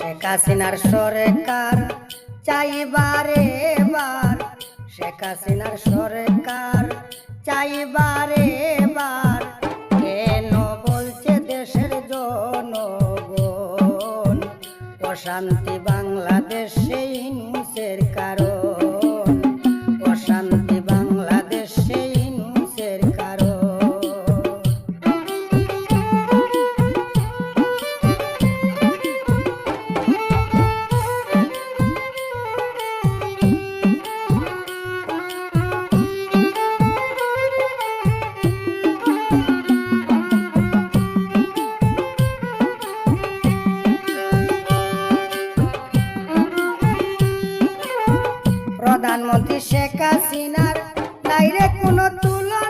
শেখ হাসিনার সরকার চাইবারে বার শেখ হাসিনার সরকার চাইবারে বার কেন বলছে দেশের জনগণ, অশান্তি বাংলাদেশে ইনুসের কারণ? প্রধানমন্ত্রী শেখ হাসিনার বাইরে কোনো তুলনা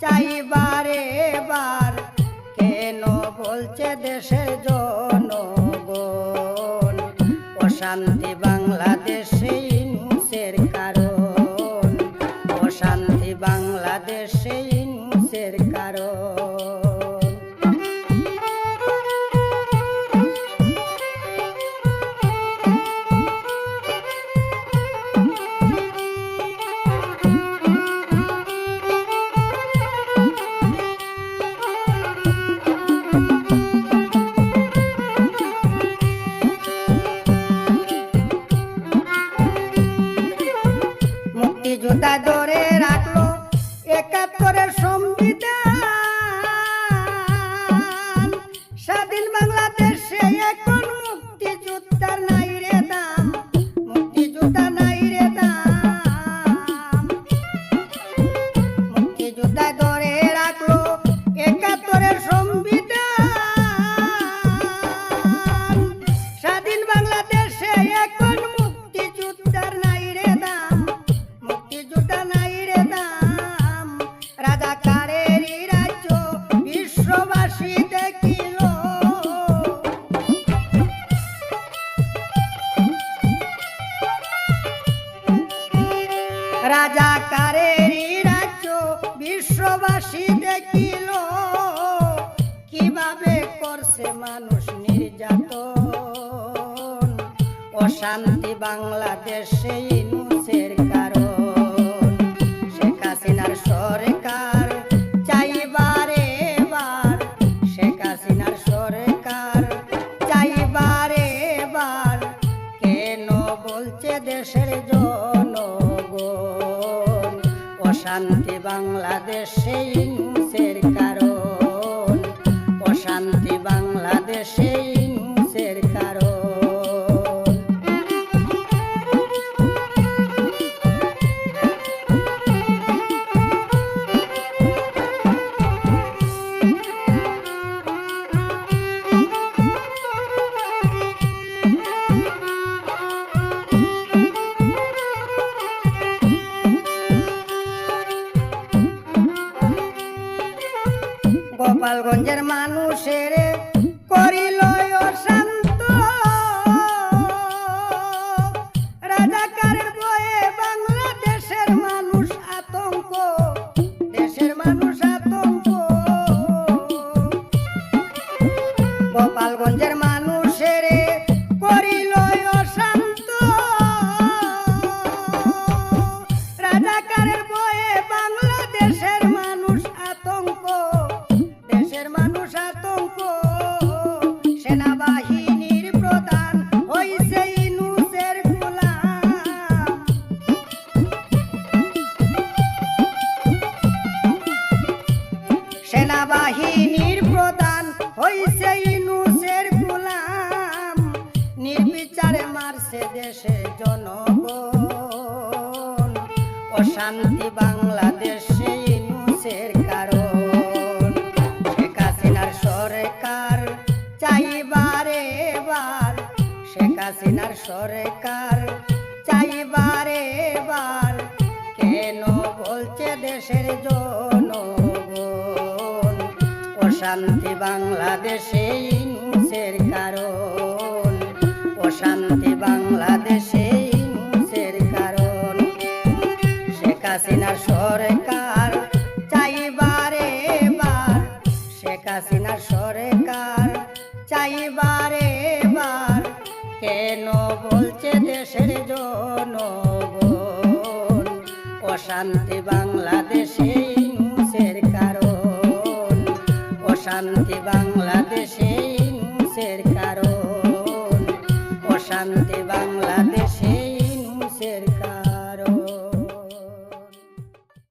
চাই বারে বার কেন বলছে দেশের জনগণ? অশান্তি বাংলাদেশ স্বাধীন বাংলাদেশে এক রাজা কারের রাজ্য বিশ্ববাসী দেখিল, কীভাবে করছে মানুষ নির্যাতন? অশান্তি বাংলাদেশে ইনুসের কারণ। শেখ হাসিনার সরকার চাইবার কেন বলছে দেশের জন্য গোপালগঞ্জের মানুষের সেনাবাহিনীর প্রধান হইছে ইনুসের গোলাম। নির্বিচারে মারছে দেশে জনগণ। অশান্তি বাংলাদেশে ইনুসের কারণ। শেখ হাসিনার সরকার চাইবারে বার শেখ হাসিনার সরকার চাইবারে বার কেন বলছে দেশের জনগণ বাংলাদেশে ইনুসের কারণ। অশান্তি বাংলাদেশে ইনুসের কারণ। শেখ হাসিনার সরকার চাইবারে বার শেখ হাসিনার সরকার চাইবারে বার কেন বলছে দেশের জনগণ? অশান্তি বাংলাদেশে অশান্তি বাংলাদেশে ইনুসের কারণ। অশান্তি